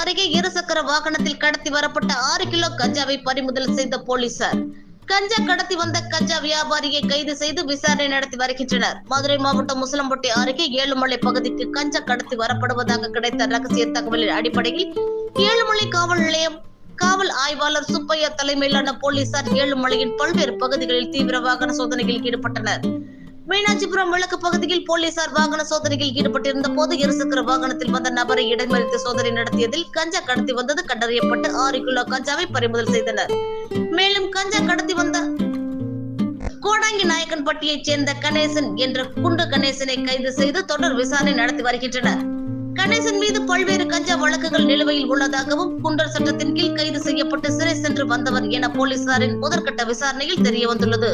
அருகே இருசக்கர வாகனத்தில் கடத்தி வரப்பட்ட ஆறு கிலோ கஞ்சாவை பறிமுதல் செய்த போலீசார். கஞ்சா கடத்தி வந்த கஞ்சா வியாபாரியை கைது செய்து விசாரணை நடத்தி வருகின்றனர். மதுரை மாவட்டம் முசலம்பட்டி அருகே ஏழுமலை பகுதிக்கு கஞ்சா கடத்தி வரப்படுவதாக கிடைத்த ரகசிய தகவலின் அடிப்படையில் ஏழுமலை காவல் நிலையம் காவல் ஆய்வாளர் சுப்பையா தலைமையிலான போலீசார் ஏழுமலையின் பல்வேறு பகுதிகளில் தீவிர வாகன சோதனையில் ஈடுபட்டனர். மீனாட்சிபுரம் விளக்கு பகுதியில் போலீசார் வாகன சோதனையில் ஈடுபட்டிருந்த போது இருசக்கர வாகனத்தில் வந்த நபரை இடைமறித்து சோதனை நடத்தியதில் கஞ்சா கடத்தி வந்தது கண்டறியப்பட்டு ஆறு கிலோ கஞ்சாவை பறிமுதல் செய்தனர். மேலும் கஞ்சா கடத்தி வந்த கோடாங்கி நாயக்கன்பட்டியைச் சேர்ந்த கணேசன் என்ற குண்டு கணேசனை கைது செய்து தொடர் விசாரணை நடத்தி வருகின்றனர். கணேசன் மீது பல்வேறு கஞ்சா வழக்குகள் நிலுவையில் உள்ளதாகவும் குண்டர் சட்டத்தின் கீழ் கைது செய்யப்பட்டு சிறை சென்று வந்தவர் என போலீசாரின் முதற்கட்ட விசாரணையில் தெரிய வந்துள்ளது